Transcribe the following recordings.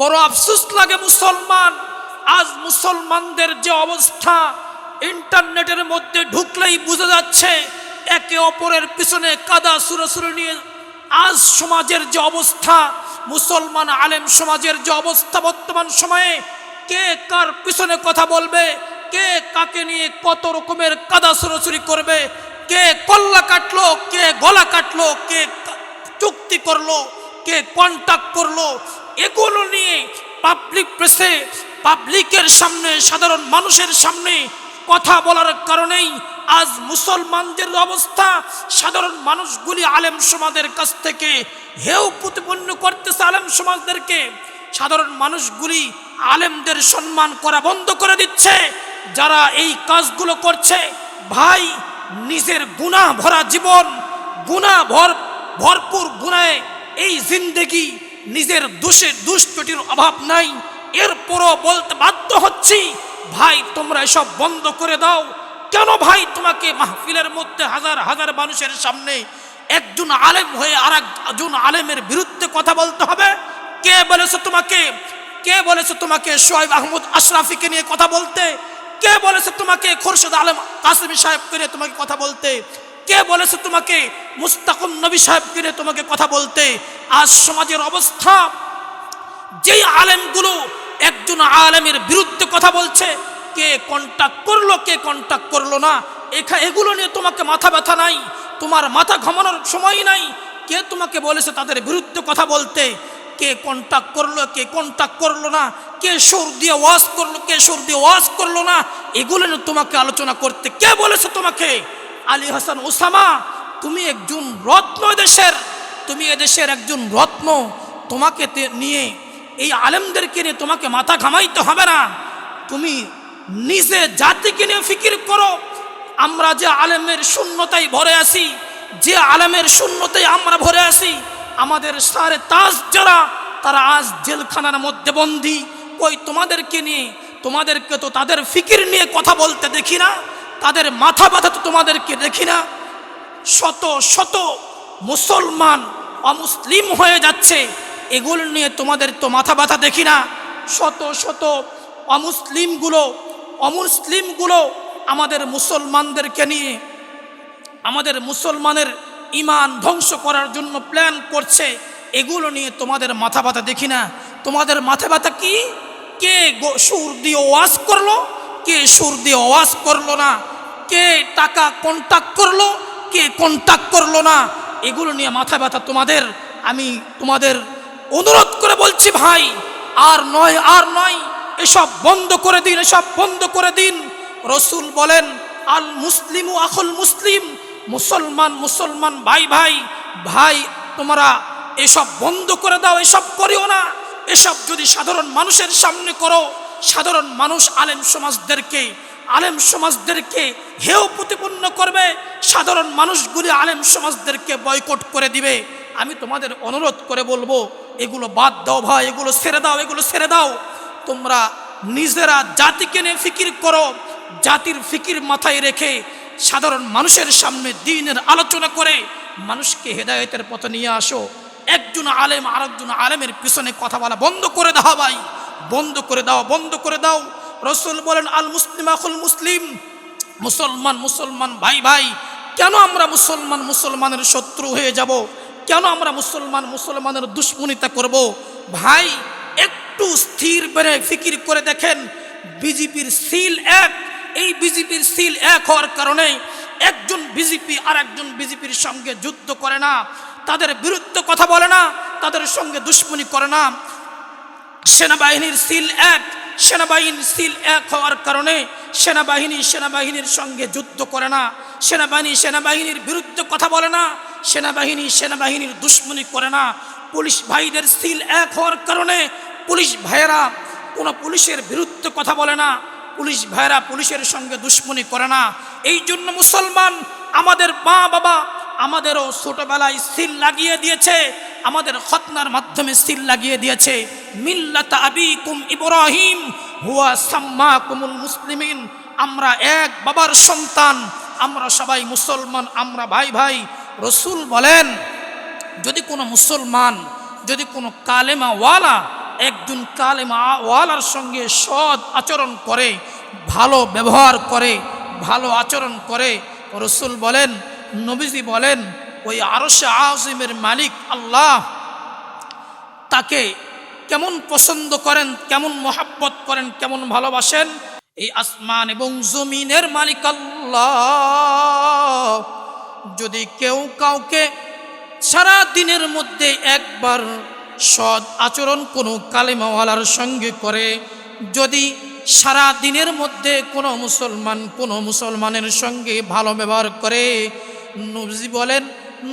বড় আফসোস লাগে মুসলমান। আজ মুসলমানদের যে অবস্থা, ইন্টারনেটের মধ্যে ঢুকলেই বোঝা যাচ্ছে, একে অপরের পিছনে কাদা সুরসুরি নিয়ে আজ সমাজের যে অবস্থা, মুসলমান আলেম সমাজের যে অবস্থা বর্তমান সময়ে, কে কার পিছনে কথা বলবে, কে কাকে নিয়ে কত রকমের কাদা সুরসুরি করবে, কে কল্লা কাটলো, কে গলা কাটলো, কে চুক্তি করল কে কন্টাক্ট করল। এগুলো নিয়ে পাবলিক প্রেসে পাবলিকের সামনে, সাধারণ মানুষের সামনে কথা বলার কারণেই আজ মুসলমানদের অবস্থা, সাধারণ মানুষগুলি আলেম সমাজের কাছ থেকে হেউ প্রতিপন্ন করতেছে আলেম সমাজদেরকে। সাধারণ মানুষগুলি আলেমদের সম্মান করা বন্ধ করে দিচ্ছে। যারা এই কাজগুলো করছে, ভাই, নিজের গুণা ভরা জীবন গুণা ভর ভরপুর গুণায় এই জিন্দেগি নিজের দোষে দুষ্টটির অভাব নাই। এরপরও বলতে বাধ্য হচ্ছি, ভাই, তোমরা এসব বন্ধ করে দাও। কেন ভাই, তোমাকে মাহফিলের মধ্যে হাজার হাজার মানুষের সামনে একজন আলেম হয়ে আর একজন আলেমের বিরুদ্ধে কথা বলতে হবে? কে বলেছে তোমাকে? কে বলেছে তোমাকে সোহেব আহমদ আশরাফিকে নিয়ে কথা বলতে? কে বলেছে তোমাকে খোরশেদ আলম কাসিমি সাহেবকে নিয়ে তোমাকে কথা বলতে? কে বলেছে তোমাকে? মুস্তাকুম নবী সাহেবকে নিয়ে তোমাকে কথা বলতে। আজ সমাজের অবস্থা, যেই আলেমগুলো একজন আলেমের বিরুদ্ধে কথা বলছে, কে কন্টাক্ট করল, কে কন্টাক্ট করল না, এখা এগুলো নিয়ে তোমাকে মাথা ব্যথা নাই, তোমার মাথা ঘামানোর সময় নাই, কে তোমাকে বলেছে তাদের বিরুদ্ধে কথা বলতে? কে কন্টাক্ট করল, কে কন্টাক্ট করল না, কে সুর দিয়ে ওয়াজ করল, কে সুর দিয়ে ওয়াজ করল না, এগুলো নিয়ে তোমাকে আলোচনা করতে কে বলেছে তোমাকে? আলী হাসান ওসামা তুমি একজন রত্ন দেশের, তুমি এদেশের একজন রত্ন, তোমাকে নিয়ে, এই আলেমদেরকে নিয়ে তোমাকে মাথা ঘামাইতে হবে না। তুমি নিজে জাতিকে নিয়ে ফিকির করো। আমরা যে আলেমের শূন্যতায় ভরে আছি, যে আলেমের শূন্যতায় আমরা ভরে আছি, আমাদের সারে তাজ যারা, তারা আজ জেলখানার মধ্যে বন্দি। কই তোমাদেরকে নিয়ে, তোমাদেরকে তো তাদের ফিকির নিয়ে কথা বলতে দেখি না। তাদের মাথা ব্যথা তো তোমাদেরকে দেখি না। শত শত মুসলমান অমুসলিম হয়ে যাচ্ছে। এগুলো নিয়ে তোমাদের তো মাথা ব্যথা দেখি না। শত শত অমুসলিমগুলো অমুসলিমগুলো আমাদের মুসলমানদেরকে নিয়ে, আমাদের মুসলমানের ইমান ধ্বংস করার জন্য প্ল্যান করছে। এগুলো নিয়ে তোমাদের মাথা ব্যথা দেখি না। তোমাদের মাথা ব্যথা কি? কে সুর দিয়ে ওয়াজ করল? কে সুর দিয়ে ওয়াজ করল না? কে টাকা কন্টাক্ট করল? কে কন্টাক্ট করল না? এগুলো নিয়ে মাথা ব্যথা তোমাদের। আমি তোমাদের অনুরোধ করে বলছি ভাই, আর নয় আর নয়, এসব বন্ধ করে দিন, এসব বন্ধ করে দিন। রসুল বলেন, আল মুসলিমু আখল মুসলিম। মুসলমান মুসলমান, ভাই ভাই ভাই, তোমরা এসব বন্ধ করে দাও, এসব করিও না। এসব যদি সাধারণ মানুষের সামনে করো সাধারণ মানুষ আলেম সমাজদেরকে আলেম সমাজদেরকে হেয় প্রতিপন্ন করবে, সাধারণ মানুষগুলি আলেম সমাজদেরকে বয়কট করে দিবে। আমি তোমাদের অনুরোধ করে বলব, এগুলো বাদ দাও ভাই, এগুলো ছেড়ে দাও, এগুলো ছেড়ে দাও। তোমরা নিজেরা জাতিকে নিয়ে ফিকির করো, জাতির ফিকির মাথায় রেখে সাধারণ মানুষের সামনে দিনের আলোচনা করে মানুষকে হেদায়তের পথে নিয়ে আসো। একজন আলেম আরেকজন আলেমের পিছনে কথা বলা বন্ধ করে দাও ভাই। বন্ধ করে দাও, বন্ধ করে দাও। রসুল বলেন, আল মুসলিম আকুল মুসলিম। মুসলমান মুসলমান, ভাই ভাই, কেন আমরা মুসলমান, মুসলমানের শত্রু হয়ে যাব? কেন আমরা মুসলমান, মুসলমানের দুশ্মনিতা করব? ভাই, একটু স্থির বেড়ে ফিকির করে দেখেন, বিজেপির সিল এক। এই বিজেপির সিল এক হওয়ার কারণে একজন বিজেপি আর একজন বিজেপির সঙ্গে যুদ্ধ করে না। তাদের বিরুদ্ধে কথা বলে না, তাদের সঙ্গে দুশ্মনী করে না। সেনাবাহিনীর সিল এক, সেনাবাহিনীর সিল এক হওয়ার কারণে সেনাবাহিনী সেনাবাহিনীর সঙ্গে যুদ্ধ করে না। সেনাবাহিনী সেনাবাহিনীর বিরুদ্ধে কথা বলে না। সেনাবাহিনী সেনাবাহিনীর দুশ্মনী করে না। পুলিশ ভাইদের সিল এক হওয়ার কারণে পুলিশ ভাইয়েরা কোনো পুলিশের বিরুদ্ধে কথা বলে না। পুলিশ ভাইয়েরা পুলিশের সঙ্গে দুশ্মনী করে না। এই জন্য মুসলমান আমাদের মা বাবা আমাদেরও ছোটবেলায় সিল লাগিয়ে দিয়েছে। আমাদের খতনার মাধ্যমে সিল লাগিয়ে দিয়েছে। মিল্লাত আবিকুম ইব্রাহিম, হুয়া সাম্মা কুমুল মুসলিমিন। আমরা এক বাবার সন্তান, আমরা সবাই মুসলমান, আমরা ভাই ভাই। রসুল বলেন, যদি কোনো মুসলমান, যদি কোনো কালেমাওয়ালা একজন কালেমা ওয়ালার সঙ্গে সৎ আচরণ করে, ভালো ব্যবহার করে, ভালো আচরণ করে, রসুল বলেন, নবীজি বলেন ওই আরশে আজিমের মালিক আল্লাহ তাকে কেমন পছন্দ করেন, কেমন মোহাব্বত করেন, কেমন ভালোবাসেন? এই আসমান এবং জমিনের মালিক আল্লাহ। যদি কেউ কাউকে সারা দিনের মধ্যে একবার সৎ আচরণ কোনো কালেমাওয়ালার সঙ্গে করে, যদি সারা দিনের মধ্যে কোনো মুসলমান কোনো মুসলমানের সঙ্গে ভালো ব্যবহার করে, নবজি বলেন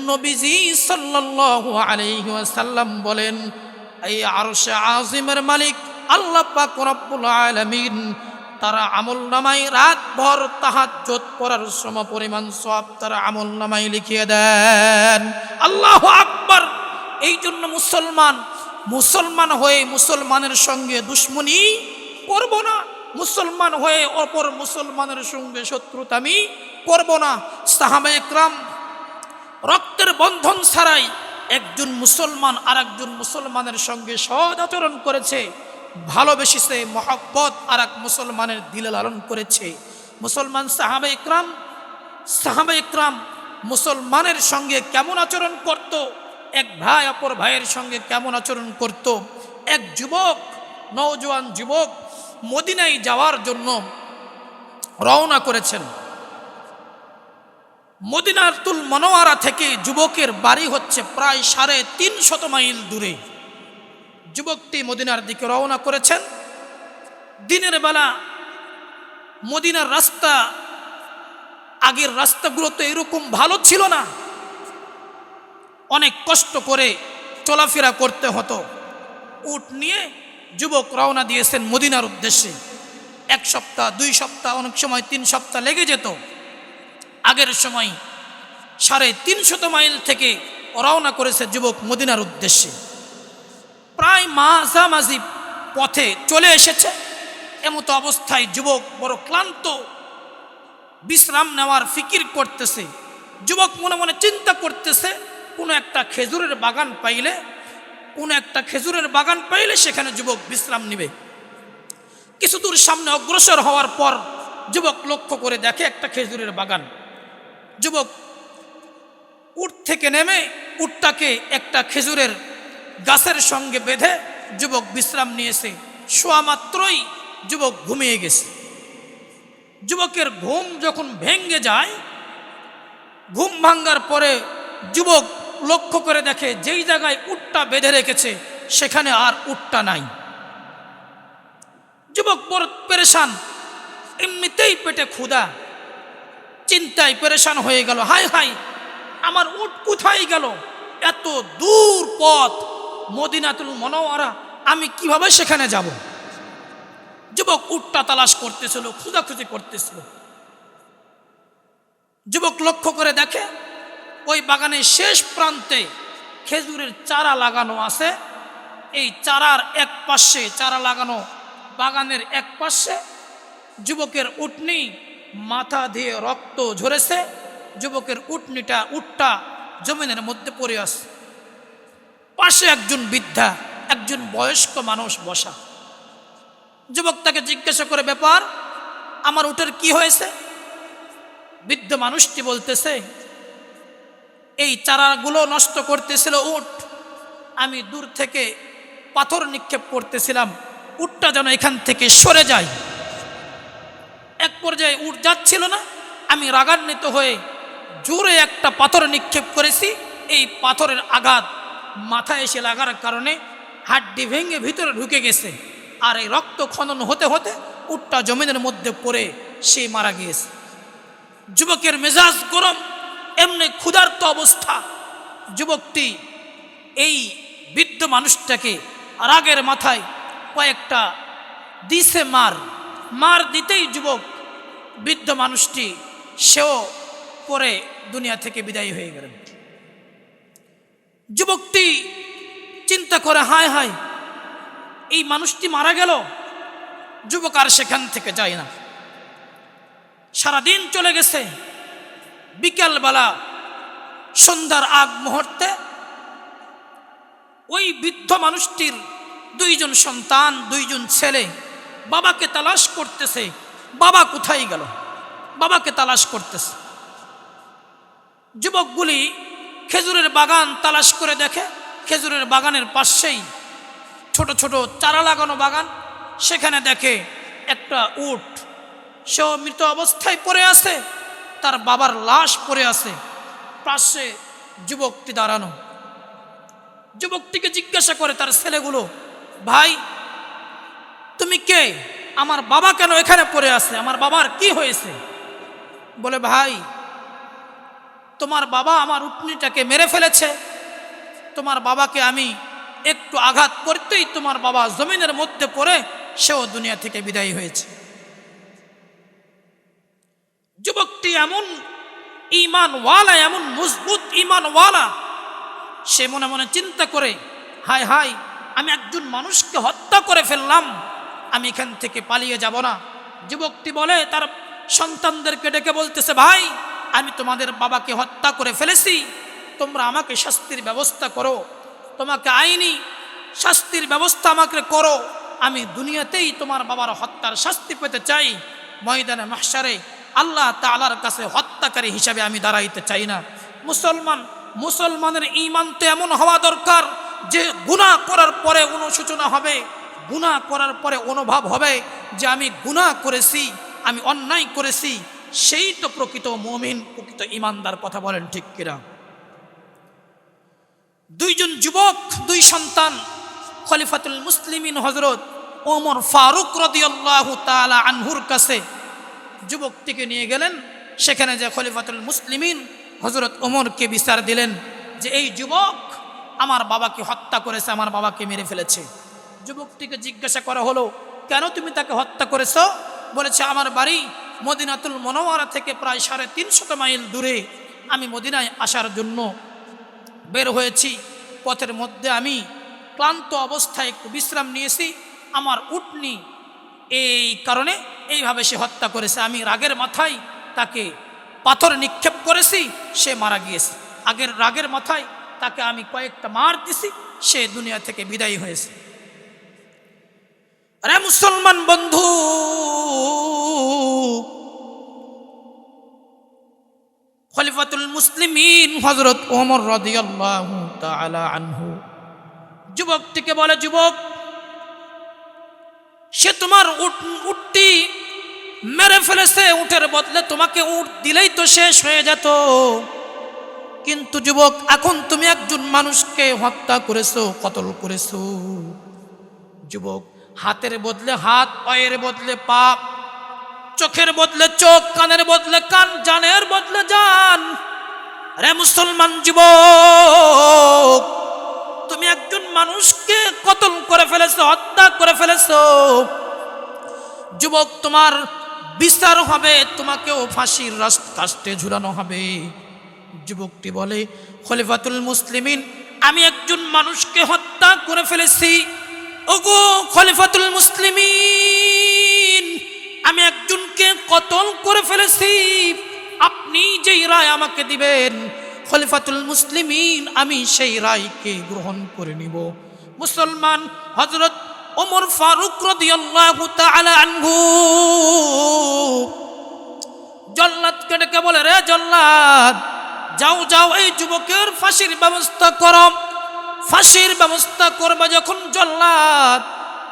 নবীজি সাল্লাল্লাহু আলাইহি ওয়াসাল্লাম বলেন, এই আরশে আজিমের মালিক আল্লাহ পাক রব্বুল আলামিন, তারা আমল নামাই রাত ভর তাহাজ্জত পড়ার সম পরিমাণ সব তারা আমল নামাই লিখিয়ে দেন। আল্লাহ আকবার! এই জন্য মুসলমান মুসলমান হয়ে মুসলমানের সঙ্গে দুশ্মনী করব না। মুসলমান হয়ে অপর মুসলমানের সঙ্গে শত্রুতা আমি করব না। সাহাবা একরাম রক্তের বন্ধন ছাড়াই একজন মুসলমান আর একজন মুসলমানের সঙ্গে সদ আচরণ করেছে ভালোবেসেছে মহব্বত আর এক মুসলমানের দিলে লালন করেছে। মুসলমান সাহাবা ইকরাম সাহাবা ইকরাম মুসলমানের সঙ্গে কেমন আচরণ করত? এক ভাই অপর ভাইয়ের সঙ্গে কেমন আচরণ করত? এক যুবক, নওজোয়ান যুবক মদিনায় যাওয়ার জন্য রওনা করেছেন। মদিনাতুল মনোয়ারা থেকে যুবকের বাড়ি হচ্ছে প্রায় সাড়ে তিন শত মাইল দূরে। যুবকটি মদিনার দিকে রওনা করেছেন। দিনের বেলা মদিনার রাস্তা, আগের রাস্তাগুলো তো এরকম ভালো ছিল না। অনেক কষ্ট করে চলাফেরা করতে হতো। উট নিয়ে যুবক রওনা দিয়েছেন মদিনার উদ্দেশ্যে। এক সপ্তাহ, দুই সপ্তাহ, অনেক সময় তিন সপ্তাহ লেগে যেত। আগের সময় সাড়ে তিনশত মাইল থেকে রওনা করেছে যুবক মদিনার উদ্দেশ্যে। প্রায় মাঝামাঝি পথে চলে এসেছে। এমতো অবস্থায় যুবক বড় ক্লান্ত বিশ্রাম নেওয়ার ফিকির করতেছে। যুবক মনে মনে চিন্তা করতেছে, কোনো একটা খেজুরের বাগান পাইলে, কোনো একটা খেজুরের বাগান পাইলে সেখানে যুবক বিশ্রাম নিবে। কিছু দূর সামনে অগ্রসর হওয়ার পর যুবক লক্ষ্য করে দেখে একটা খেজুরের বাগান। যুবক, উট থেকে নেমে উটটাকে একটা খেজুরের গাছের সঙ্গে বেঁধে যুবক বিশ্রাম নিয়েছে। শোয়া মাত্রই যুবক ঘুমিয়ে গেছে। যুবকের ঘুম যখন ভেঙ্গে যায়, ঘুম ভাঙ্গার পরে যুবক লক্ষ্য করে দেখে যেই জায়গায় উটটা বেঁধে রেখেছে, সেখানে আর উটটা নাই। যুবক বড় পেরেশান, এমনিতেই পেটে ক্ষুধা। চিন্তায় পরেশান হয়ে গেল। হাই হাই আমার উট কোথায় গেল? এত দূর পথ মদিনাতুল মনোয়ারা, আমি কীভাবে সেখানে যাব? যুবক উটটা তালাশ করতেছিল, খুঁজাখুঁজি করতেছিল। যুবক লক্ষ্য করে দেখে, ওই বাগানের শেষ প্রান্তে খেজুরের চারা লাগানো আছে। এই চারার এক পাশে, চারা লাগানো বাগানের এক পাশে যুবকের উটনি মাথা দিয়ে রক্ত ঝরেছে, যুবকের উটনিটা উটটা জমিনের মধ্যে পড়ে আছে। পাশে একজন বৃদ্ধা, একজন বয়স্ক মানুষ বসা। যুবক তাকে জিজ্ঞাসা করে, ব্যাপার, আমার উটের কি হয়েছে? বৃদ্ধ মানুষটি বলতেছে, এই চারাগুলো নষ্ট করতেছিল উট। আমি দূর থেকে পাথর নিক্ষেপ করতেছিলাম। উটটা যেন এখান থেকে সরে যায়। পর্যায়ে উঠ যাচ্ছিল না। আমি রাগান্বিত হয়ে জোরে একটা পাথর নিক্ষেপ করেছি। এই পাথরের আঘাত মাথায় এসে লাগার কারণে হাড্ডি ভেঙে ভিতরে ঢুকে গেছে। আর এই রক্ত খনন হতে হতে উটটা জমিনের মধ্যে পড়ে সে মারা গিয়েছে। যুবকের মেজাজ গরম, এমনি ক্ষুধার্ত অবস্থা। যুবকটি এই বৃদ্ধ মানুষটাকে রাগের মাথায় কয়েকটা দিছে মার। মার দিতেই যুবক বৃদ্ধ মানুষটি, সেও পরে দুনিয়া থেকে বিদায়ী হয়ে গেলেন। যুবকটি চিন্তা করে, হায় হায়, এই মানুষটি মারা গেল, যুবক আর সেখান থেকে যায় না। সারাদিন চলে গেছে, বিকালবেলা, সন্ধ্যার আগ মুহূর্তে, ওই বৃদ্ধ মানুষটির দুইজন সন্তান, দুইজন ছেলে বাবাকে তালাশ করতেছে। বাবা কোথায় গেল? বাবাকে তালাশ করতেছে। যুবকগুলি খেজুরের বাগান তালাশ করে দেখে, খেজুরের বাগানের পাশেই ছোট ছোট চারা লাগানো বাগান, সেখানে দেখে একটা উট। সেও মৃত অবস্থায় পড়ে আছে, তার বাবার লাশ পড়ে আছে। পাশে যুবকটি দাঁড়ানো। যুবকটিকে জিজ্ঞাসা করে তার ছেলেগুলো, ভাই, তুমি কে? আমার বাবা কেন এখানে পড়ে আছে? আমার বাবার কি হয়েছে? বলে, ভাই, তোমার বাবা আমার উটনিটাকে মেরে ফেলেছে। তোমার বাবাকে আমি একটু আঘাত করতেই তোমার বাবা জমিনের মধ্যে পড়ে, সেও দুনিয়া থেকে বিদায়ী হয়েছে। যুবকটি এমন ইমানওয়ালা, এমন মজবুত ইমানওয়ালা, সে মনে মনে চিন্তা করে, হায় হায়, আমি একজন মানুষকে হত্যা করে ফেললাম। আমি এখান থেকে পালিয়ে যাব না। যুবকটি বলে, তার সন্তানদেরকে ডেকে বলতেছে, ভাই, আমি তোমাদের বাবাকে হত্যা করে ফেলেছি। তোমরা আমাকে শাস্তির ব্যবস্থা করো। তোমাকে আইনি শাস্তির ব্যবস্থা আমাকে করো। আমি দুনিয়াতেই তোমার বাবার হত্যার শাস্তি পেতে চাই। ময়দানে মাহসারে আল্লাহ তালার কাছে হত্যাকারী হিসাবে আমি দাঁড়াইতে চাই না। মুসলমান, মুসলমানের ইমান তো এমন হওয়া দরকার যে গুনাহ করার পরে অনুশোচনা হবে। গুনাহ করার পরে অনুভব হবে যে আমি গুনাহ করেছি, আমি অন্যায় করেছি, সেই তো প্রকৃত মমিন, প্রকৃত ইমানদার কথা বলেন ঠিক কিনা। দুইজন যুবক, দুই সন্তান, খলিফাতুল মুসলিমিন হজরত ওমর ফারুক রদিয়াল্লাহু তাআলা আনহুর কাছে যুবকটিকে নিয়ে গেলেন। সেখানে যে খলিফাতুল মুসলিমিন হজরত ওমরকে বিচার দিলেন যে, এই যুবক আমার বাবাকে হত্যা করেছে, আমার বাবাকে মেরে ফেলেছে। যুবকটিকে জিজ্ঞাসা করা হলো, কেন তুমি তাকে হত্যা করেছ? বলেছে, আমার বাড়ি মদিনাতুল মনোয়ারা থেকে প্রায় সাড়ে তিনশত মাইল দূরে। আমি মদিনায় আসার জন্য বের হয়েছি। পথের মধ্যে আমি ক্লান্ত অবস্থায় একটু বিশ্রাম নিয়েছি। আমার উটনি এই কারণে এইভাবে সে হত্যা করেছে। আমি রাগের মাথায় তাকে পাথর নিক্ষেপ করেছি, সে মারা গিয়েছে। আগের রাগের মাথায় তাকে আমি কয়েকটা মার দিছি, সে দুনিয়া থেকে বিদায়ী হয়েছে। আরে মুসলমান বন্ধু, খলিফাতুল মুসলিমিন হজরত ওমর রদিয়াল্লাহু তাআলা আনহু। যুবকটিকে বলে, যুবক, সে তোমার উটটি মেরে ফেলেছে উঠের বদলে তোমাকে উঠ দিলেই তো শেষ হয়ে যেত। কিন্তু যুবক, এখন তুমি একজন মানুষকে হত্যা করেছ, কতল করেছ? যুবক হাতের বদলে হাত, পায়ের বদলে পা, চোখের বদলে চোখ, কানের বদলে কান, জানের বদলে জান। রে মুসলমান যুবক, তুমি একজন মানুষকে কতল করে ফেলেছো, হত্যা করে ফেলেছো। যুবক, তোমার বিচার হবে, তোমাকেও ফাঁসির কাস্টে ঝুলানো হবে। যুবকটি বলে, খলিফাতুল মুসলিমিন, আমি একজন মানুষকে হত্যা করে ফেলেছি। ওগো খলিফাতুল মুসলিমিন, আমি একজনকে কতল করে ফেলেছি। আপনি যেই রায় আমাকে দিবেন, খলিফাতুল মুসলিমিন, আমি সেই রায়কে গ্রহণ করে নিব। মুসলমান হজরত ওমর ফারুক আনহু জল্লাদকে ডেকে বলে, রে জল্লাদ, যাও যাও, এই যুবকের ফাঁসির ব্যবস্থা করো। ফাঁসির ব্যবস্থা করবে যখন জল্লাদ।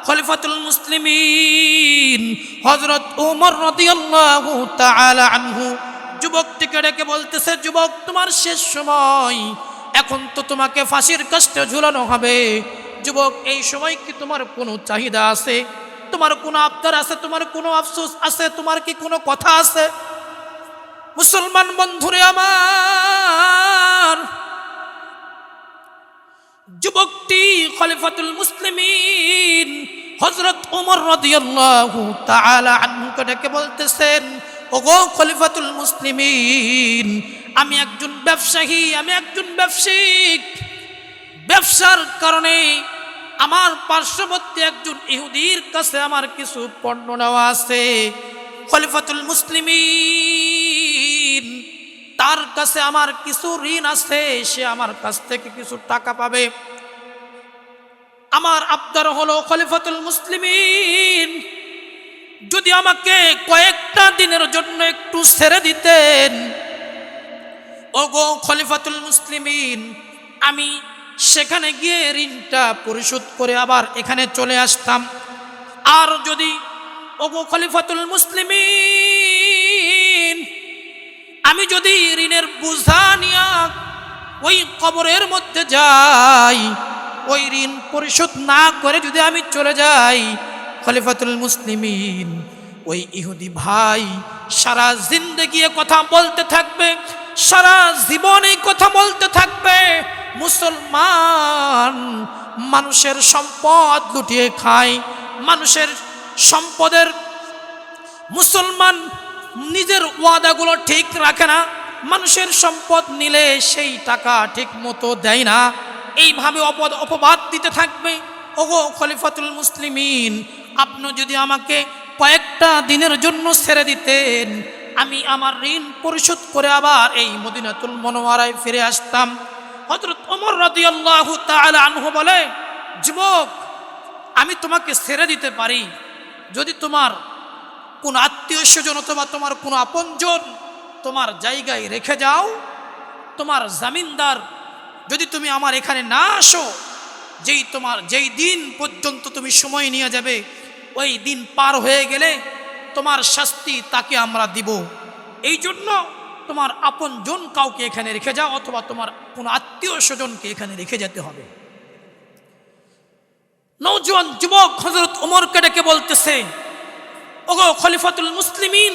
খলিফাতুল মুসলিমিন হজরত উমর রাদিয়াল্লাহু তাআলা আনহু যুবকটিকে ডেকে বলতেছে, যুবক, তোমার শেষ সময়। এখন তো তোমাকে ফাঁসির কষ্টে ঝুলানো হবে। যুবক, এই সময় কি তোমার কোনো চাহিদা আছে? তোমার কোনো আবদার আছে? তোমার কোনো আফসোস আছে? তোমার কি কোনো কথা আছে? মুসলমান বন্ধুরে আমার যুবকটি খলিফাতুল মুসলিমিন হজরত উমর রাদিয়াল্লাহু তাআলা আনহুকে ডেকে বলতেছেন, ওগো খলিফাতুল মুসলিমিন, আমি একজন ব্যবসায়ী, আমি একজন ব্যবসায়িক। ব্যবসার কারণে আমার পার্শ্ববর্তী একজন ইহুদির কাছে আমার কিছু পণ্য নেওয়া আছে। খলিফাতুল মুসলিমিন, তার কাছে আমার কিছু ঋণ আছে, সে আমার কাছ থেকে কিছু টাকা পাবে। আমার আবদার হলো খলিফাতুল মুসলিমিন। যদি আমাকে কয়েকটা দিনের জন্য একটু ছেড়ে দিতেন, ওগো খলিফাতুল মুসলিমিন, আমি সেখানে গিয়ে ঋণটা পরিশোধ করে আবার এখানে চলে আসতাম। আর যদি ওগো খলিফাতুল মুসলিমিন, আমি যদি ঋণের বোঝা নিয়া ওই কবরের মধ্যে যাই ওই ঋণ পরিশোধ না করে যদি আমি চলে যাই, খলিফাতুল মুসলিমিন, ওই ইহুদি ভাই সারা জিন্দগি এ কথা বলতে থাকবে, সারা জীবনে কথা বলতে থাকবে, মুসলমান মানুষের সম্পদ লুটিয়ে খায়, মানুষের সম্পদের মুসলমান নিজের ওয়াদাগুলো ঠিক রাখে না, মানুষের সম্পদ নিলে সেই টাকা ঠিক মতো দেয় না। এইভাবে অপদ অপবাদ দিতে থাকবে। ওগো খলিফাতুল মুসলিমিন, আপনি যদি আমাকে কয়েকটা দিনের জন্য ছেড়ে দিতেন, আমি আমার ঋণ পরিশোধ করে আবার এই মদিনাতুল মনোয়ারায় ফিরে আসতাম। হজরত ওমর রাদিয়াল্লাহু তাআলা আনহু বলে, যুবক, আমি তোমাকে ছেড়ে দিতে পারি। যদি তোমার কোন আত্মীয় স্বজন অথবা তোমার কোনো আপনজন তোমার জায়গায় রেখে যাও, তোমার জামিনদার যদি তুমি আমার এখানে না আসো, যেই তোমার, যেই দিন পর্যন্ত তুমি সময় নিয়ে যাবে, ওই দিন পার হয়ে গেলে তোমার শাস্তি তাকে আমরা দিব। এই জন্য তোমার আপনজন কাউকে এখানে রেখে যাও, অথবা তোমার কোনো আত্মীয় স্বজনকে এখানে রেখে যেতে হবে। নৌজওয়ান যুবক হজরত ওমরকে ডেকে বলতেছে, ওগো খলিফাতুল মুসলিমিন,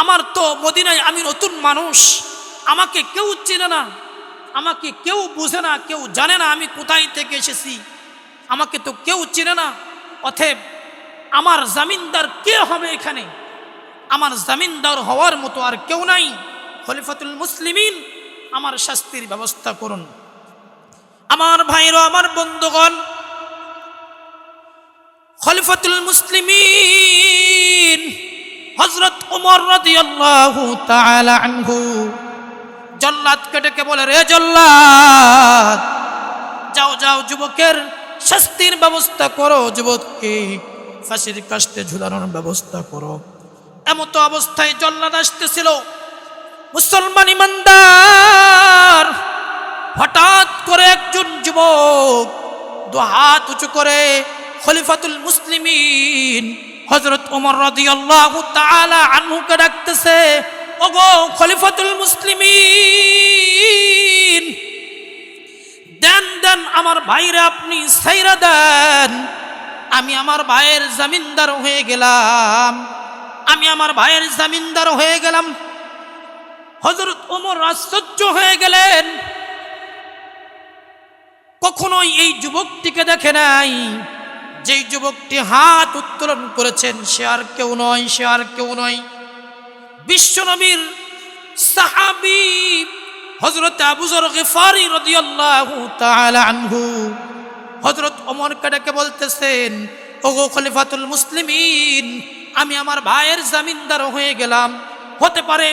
আমার তো মদিনায় আমি নতুন মানুষ, আমাকে কেউ চেনে না। আমাকে কেউ বুঝে না, কেউ জানে না আমি কোথায় থেকে এসেছি। আমাকে তো কেউ চেনে না। অথব আমার জামিনদার কে হবে এখানে? আমার জামিনদার হওয়ার মতো আর কেউ নাই। খলিফাতুল মুসলিমিন, আমার শাস্তির ব্যবস্থা করুন। আমার ভাইরা আমার বন্ধুগণ, খলিফাতুল মুসলিমিন হজরত উমর রাদিয়াল্লাহু তাআলা জল্লাদকে ডেকে বলে, রে জল্লাদ, যাও যাও যুবকের শাস্তির ব্যবস্থা করো, যুবককে ফাঁসির কাস্তে ঝুলানোর ব্যবস্থা করো। এমতো অবস্থায় জল্লাদ আসতেছিল। মুসলমান ইমানদার, হঠাৎ করে একজন যুবক দু হাত উঁচু করে খলিফাতুল মুসলিমিন হজরত ওমর রাদিয়াল্লাহু তাআলা আনহুকে ডাকতেছে ওগো খলিফাতুল মুসলিমিন, দেন দেন আমার ভাইরা আপনি সাইরা দেন। আমি আমার ভাইয়ের জামিনদার হয়ে গেলাম। আমি আমার ভাইয়ের জামিনদার হয়ে গেলাম। হজরত ওমর আশ্চর্য হয়ে গেলেন। কখনোই এই যুবকটিকে দেখে নাই। যেই যুবকটি হাত উত্তোলন করেছেন, সে আর কেউ নয়, সে আর কেউ নয়। বিশ্বনবীর সাহাবি হজরত আবুজর গেফারি রদিয়াল্লাহু তাআলা হজরত ওমর কাটাকে বলতেছেন, ওগো খলিফাতুল মুসলিমিন, আমি আমার ভাইয়ের জামিনদার হয়ে গেলাম। হতে পারে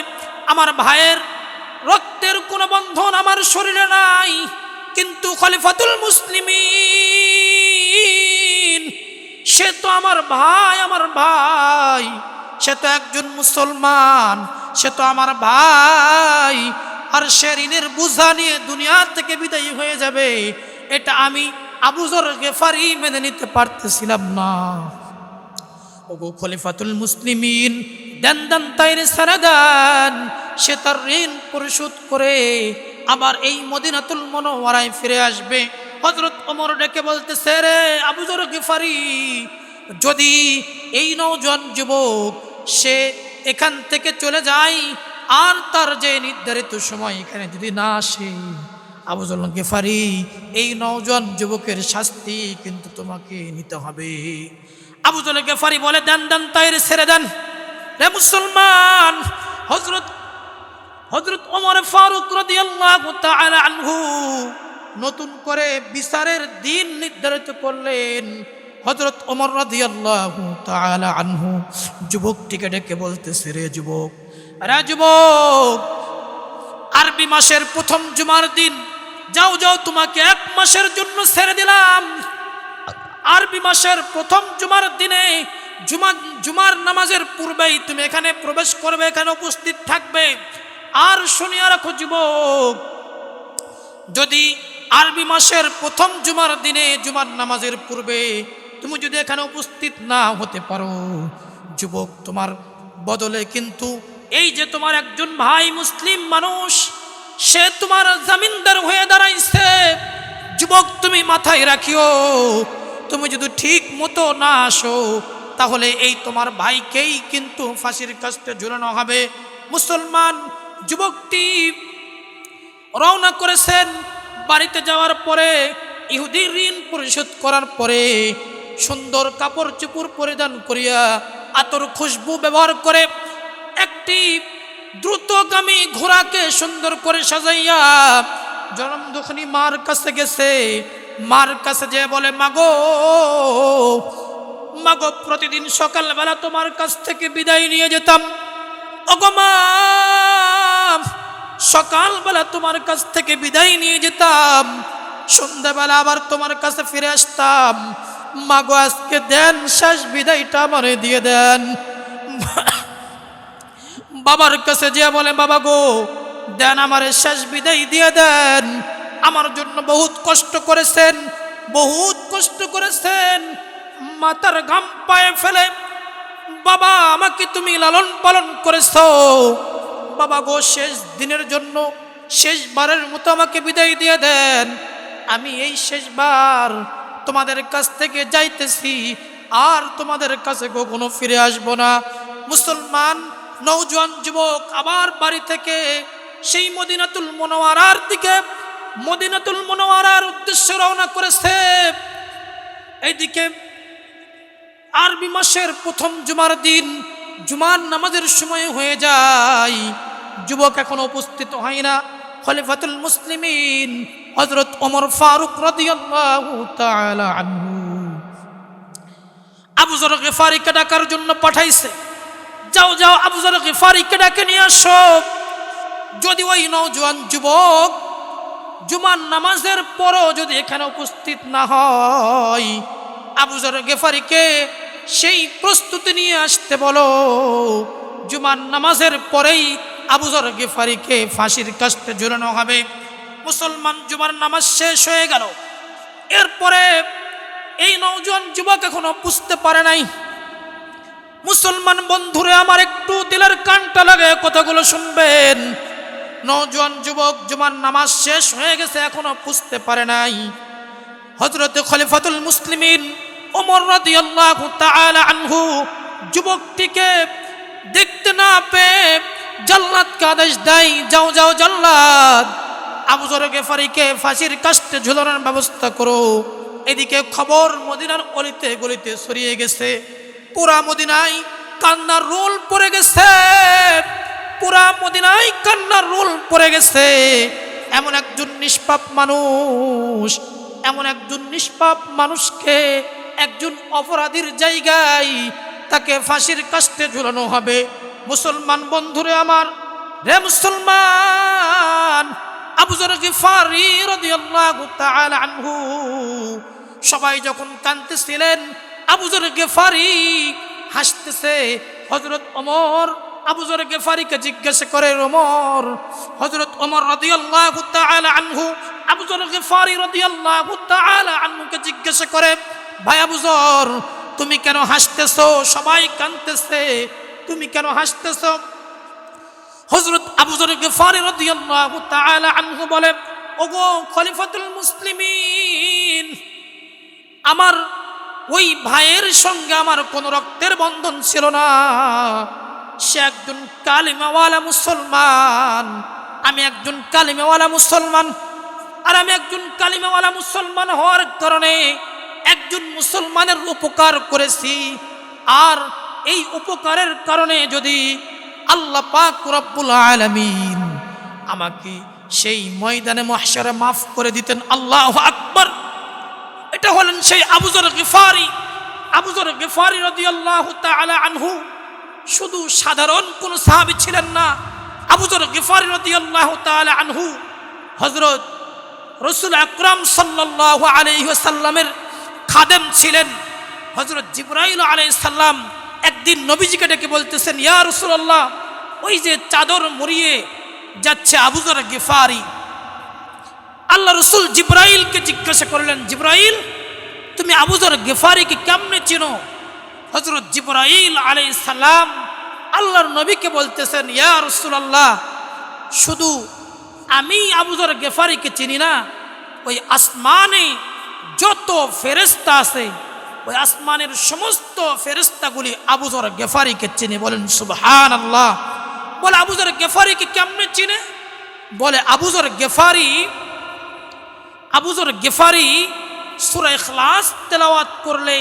আমার ভাইয়ের রক্তের কোনো বন্ধন আমার শরীরে নাই, কিন্তু খলিফাতুল মুসলিমিন, সে তো আমার ভাই আমার ভাই। সে তো একজন মুসলমান, সে তো আমার ভাই। আর সে ঋণের বোঝা নিয়ে দুনিয়া থেকে বিদায়ী হয়ে যাবে, এটা আমি আবুজর গেফারি মেনে নিতে পারতেছিলাম না। ওগো খলিফাতুল মুসলিমিন, দেন দেন তাইরে সারা দেন, সে তার ঋণ পরিশোধ করে আবার এই মদিনাতুল মনোয়ারায় ফিরে আসবে। হজরত ওমর ডেকে বলতেছে, রে আবুজর গেফারি, যদি এই নৌজন যুবক সে এখান থেকে চলে যায়। আর তার যে নির্ধারিত সময় এখানে যদি না আসে আবুজল গেফারি, এই নৌজন যুবকের শাস্তি কিন্তু তোমাকে নিতে হবে। আবুজল গেফারি বলে, দেন দেন, তাইরে ছেড়ে দেন। রে মুসলমান হজরত হজরত ওমর ফারুক নতুন করে বিচারের দিন নির্ধারিত করলেন। হজরত তাআলা আনহু যুবকটিকে ডেকে বলতেছে, রে যুবক যুবক, আরবি মাসের প্রথম জুমার দিন, যাও যাও, তোমাকে এক মাসের জন্য ছেড়ে দিলাম। আরবি মাসের প্রথম জুমার দিনে জুমা, জুমার নামাজের পূর্বেই তুমি এখানে প্রবেশ করবে, এখানে উপস্থিত থাকবে। আর শুনিয়া রাখো যুবক, যদি আরবি মাসের প্রথম জুমার দিনে জুমার নামাজের পূর্বে তুমি যদি এখানে উপস্থিত না হতে পারো, যুবক তোমার বদলে কিন্তু এই যে তোমার একজন ভাই মুসলিম মানুষ, সে তোমার জামিনদার হয়ে দাঁড়াইছে। যুবক তুমি মাথায় রাখিও, তুমি যদি ঠিক মতো না আসো, তাহলে এই তোমার ভাইকেই কিন্তু ফাঁসির কাছতে ঝুলানো হবে। মুসলমান যুবকটি রওনা করেছেন বাড়িতে যাওয়ার পরে ইহুদির ঋণ পরিশোধ করার পরে সুন্দর কাপড় চুপুর পরিধান করিয়া আতর খুশবু ব্যবহার করে একটি দ্রুতগামী ঘোড়াকে সুন্দর করে সাজাইয়া জনম দুখনি মার কাছে গেছে। মার কাছে যে বলে, মাগো মাগো, প্রতিদিন সকালবেলা তোমার কাছ থেকে বিদায় নিয়ে যেতাম। অগমা সকালবেলা তোমার কাছ থেকে বিদায় নিয়ে যেতাম। সন্ধ্যাবেলা আবার তোমার কাছে ফিরে আসতাম। মাগো, আজকে দেন, শেষ বিদায়টা মনে দিয়ে দেন। বাবার কাছে যে বলে বাবা গো, দেন আমার শেষ বিদায় দিয়ে দেন। আমার জন্য বহুত কষ্ট করেছেন, বহুত কষ্ট করেছেন। মাতার ঘাম পায়ে ফেলে, বাবা, আমাকে তুমি লালন পালন করেছ। বাবা গো, শেষ দিনের জন্য, শেষবারের মতো আমাকে বিদায় দিয়ে দেন। আমি এই শেষবার তোমাদের কাছ থেকে যাইতেছি, আর তোমাদের কাছে কখনো ফিরে আসব না। মুসলমান নৌজওয়ান যুবক আবার বাড়ি থেকে সেই মদিনাতুল মনোয়ারার দিকে, মদিনাতুল মনোয়ারার উদ্দেশ্যে রওনা করেছে। এইদিকে আরবি মাসের প্রথম জুমার দিন, জুমার নামাজের সময় হয়ে যায়। যুবক এখন উপস্থিত হয় না। খলিফাতুল মুসলিমিন হজরত ওমর ফারুক রাদিয়াল্লাহু তাআলা আনহু আবু জর গেফারিকে ডাকার জন্য পাঠাইছে। যাও যাও, আবু জর গেফারিকে ডাকে নিয়ে আসো। যদি ওই নওজোয়ান যুবক জুমার নামাজের পরও যদি এখানে উপস্থিত না হয়, আবু জর গেফারিকে সেই প্রস্তুতি নিয়ে আসতে বলো। জুমার নামাজের পরেই আবু জর গেফারিকে ফাঁসির কাস্তে ঝুলানো হবে। মুসলমান জুমার নামাজ শেষ হয়ে গেল। এরপরে এই নজন যুবক এখনও বুঝতে পারে নাই। মুসলমান বন্ধুরে, আমার একটু দিলের কানটা লাগে, কথাগুলো শুনবেন। নৌজন যুবক জুমার নামাজ শেষ হয়ে গেছে, এখনও বুঝতে পারে নাই। হজরত খলিফাতুল মুসলিমিন ওমর আনহু যুবকটিকে দেখতে না পেয়ে জাল্লাদকে আদেশ দেয়, যাও যাও জাল্লাদ আবু জর গেফারিকে ফাঁসির কাস্টে ঝুলানোর ব্যবস্থা করো। এদিকে খবর মদিনার অলিতে গলিতে ছড়িয়ে গেছে। পুরা মদিনায় কান্নার রোল পড়ে গেছে। পুরা মদিনায় কান্নার রোল পড়ে গেছে। এমন একজন নিষ্পাপ মানুষ, এমন একজন নিষ্পাপ মানুষকে একজন অপরাধীর জায়গায় তাকে ফাঁসির কাস্টে ঝুলানো হবে। মুসলমান বন্ধুরে আমার, রে মুসলমান আবু জর গিফারি রাদিয়াল্লাহু তাআলা আনহু, সবাই যখন কাঁদতেছিলেন, আবু জর গিফারি হাসতেছে, হযরত ওমর, আবু জর গিফারিকে জিজ্ঞাসা করে, ওমর, হযরত ওমর রাদিয়াল্লাহু তাআলা আনহু, আবু জর গিফারি রাদিয়াল্লাহু তাআলা আনহুকে জিজ্ঞাসা করে, ভাই আবু জর তুমি কেন হাসতেছো? সবাই কাঁদতেছে, তুমি কেন হাসতেছো? হজরত আবু জর গফারি রাদিয়াল্লাহু তাআলা আনহু বলে, ওগো খলিফাতুল মুসলিমিন, আমার ওই ভাইয়ের সঙ্গে আমার কোনো রক্তের বন্ধন ছিল না। সে একজন কালিমাওয়ালা মুসলমান, আমি একজন কালিমাওয়ালা মুসলমান, আর আমি একজন কালিমাওয়ালা মুসলমান হওয়ার কারণে একজন মুসলমানের উপকার করেছি। আর এই উপকারের কারণে যদি আল্লাহ পাক রব্বুল আলামিন আমাকে সেই ময়দানে মহাশারে মাফ করে দিতেন। আল্লাহ আকবর। এটা হলেন সেই আবুজর গিফারি। আবুজর গিফারি রাদিয়াল্লাহু তাআলা আনহু শুধু সাধারণ কোন সাহাবী ছিলেন না। আবুজর গিফারি রাদিয়াল্লাহু তাআলা আনহু হজরত রসুল আকরাম সাল্লাল্লাহু আলাইহি ওয়াসাল্লামের খাদেম ছিলেন। হজরত জিব্রাইল আলাইসাল্লাম একদিন নবীজিকে ডেকে বলতেছেন, ইয়া রসুল্লাহ ওই যে চাদর মরিয়ে যাচ্ছে আবুজর গেফারি। আল্লাহ রসুল জিব্রাইলকে জিজ্ঞাসা করলেন, জিব্রাইল, তুমি আবুজর গেফারিকে কেমনে চিনো? হজরত জিব্রাইল আলাই সালাম আল্লাহর নবীকে বলতেছেন, ইয়া রসুলাল্লাহ, শুধু আমি আবুজর গেফারিকে চিনি না, ওই আসমানে যত ফেরেস্তা আছে ওই আসমানের সমস্ত ফেরেস্তাগুলি আবুজর গেফারিকে চিনে, বলেন সুবহান আল্লাহ বলে আবুজর গেফারিকে কেমনে চিনে? বলে আবুজর গেফারি আবুজর গেফারি সুরা ইখলাস তেলাওয়াত করলে,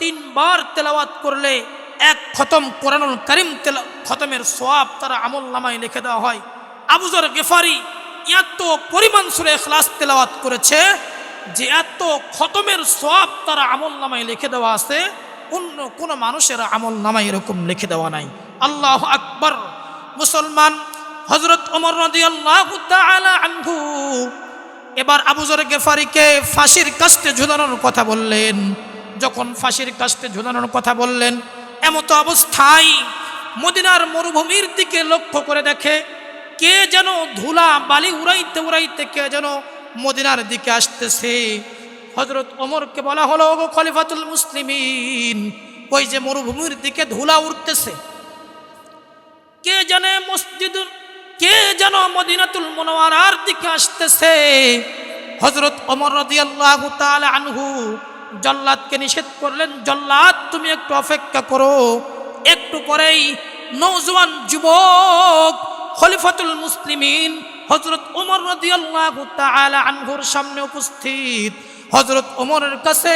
তিনবার তেলাওয়াত করলে, এক খতম কোরআনুল করিম খতমের সোয়াব তারা আমল নামায় লিখে দেওয়া হয়। আবুজর গেফারি এত পরিমাণ সুরা ইখলাস তেলাওয়াত করেছে যে এত খতমের সব তারা আমল নামায় লিখে দেওয়া আছে, অন্য কোনো মানুষের আমল নামায় এরকম লিখে দেওয়া নাই। আল্লাহ আকবর। মুসলমান হজরত ওমর রাদিয়াল্লাহু তাআলা আনহু এবার আবুজর গেফারিকে ফাঁসির কাস্তে ঝুলানোর কথা বললেন। যখন ফাঁসির কাস্তে ঝুলানোর কথা বললেন, এমতো অবস্থায় মদিনার মরুভূমির দিকে লক্ষ্য করে দেখে কে যেন ধুলা বালি উড়াইতে উড়াইতে কে যেন মদিনার দিকে আসতেছে। হজরত ওমরকে বলা হলো গো খলিফাতুল মুসলিমিন, ওই যে মরুভূমির দিকে ধুলা উঠতেছে কে জানে মসজিদ, কে যেন মদিনাতুল মনোয়ারার দিকে আসতেছে? হজরত অমর রদিয়াল্লাহু তাআলা আনহু জল্লাদকে নিষেধ করলেন, জল্লাদ, তুমি একটু অপেক্ষা করো। একটু পরেই নৌজওয়ান যুবক খলিফাতুল মুসলিমিন হজরত তাআলা আনহুর সামনে উপস্থিত। হজরত ওমরের কাছে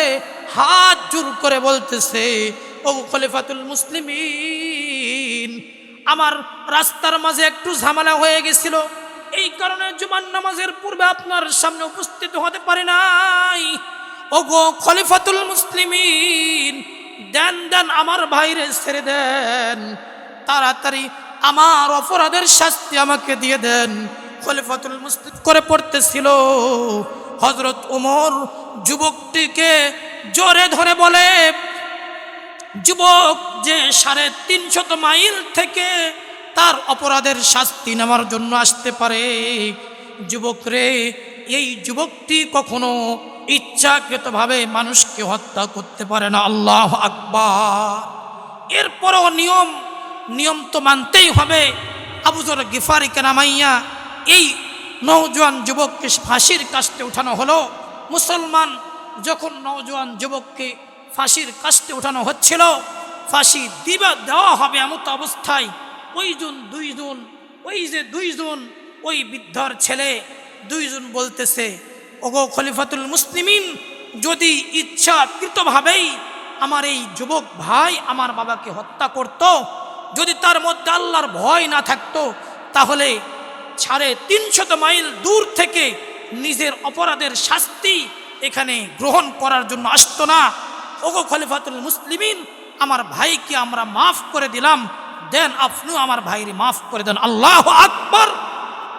হাত জোর করে বলতেছে, ও খলিফাতুল মুসলিমিন, আমার রাস্তার মাঝে একটু ঝামেলা হয়ে গেছিল। এই কারণে জুমান নামাজের পূর্বে আপনার সামনে উপস্থিত হতে পারে নাই। ও গো খলিফাতুল মুসলিমিন, দেন দেন আমার ভাইরে ছেড়ে দেন। তাড়াতাড়ি আমার অপরাধের শাস্তি আমাকে দিয়ে দেন। খলিফাতুল মুসলিম করে পড়তেছিল। হজরত উমর যুবকটিকে জোরে ধরে বলে, যুবক, যে সাড়ে তিনশত মাইল থেকে তার অপরাধের শাস্তি নেওয়ার জন্য আসতে পারে। যুবক রে, এই যুবকটি কখনো ইচ্ছাকৃতভাবে মানুষকে হত্যা করতে পারে না। আল্লাহ আকবার। এরপরও নিয়ম নিয়ম তো মানতেই হবে। আবুজর গিফারিকে নামাইয়া এই নৌজওয়ান যুবককে ফাঁসির কাস্তে উঠানো হলো। মুসলমান যখন নৌজওয়ান যুবককে ফাঁসির কাস্তে উঠানো হচ্ছিল, ফাঁসি দিবা দেওয়া হবে এমত অবস্থায় ওইজন দুইজন ওই যে দুইজন ওই বৃদ্ধর ছেলে দুইজন বলতেছে, ওগো খলিফাতুল মুসলিমিন, যদি ইচ্ছাকৃতভাবেই আমার এই যুবক ভাই আমার বাবাকে হত্যা করত, যদি তার মধ্যে আল্লাহর ভয় না থাকতো, তাহলে সাড়ে তিনশত মাইল দূর থেকে নিজের অপরাধের শাস্তি এখানে গ্রহণ করার জন্য আসত না। ওগো খলিফাতুল মুসলিমিন, আমার ভাইকে আমরা মাফ করে দিলাম। দেন আপনিও আমার ভাইরে মাফ করে দেন। আল্লাহ আকবর!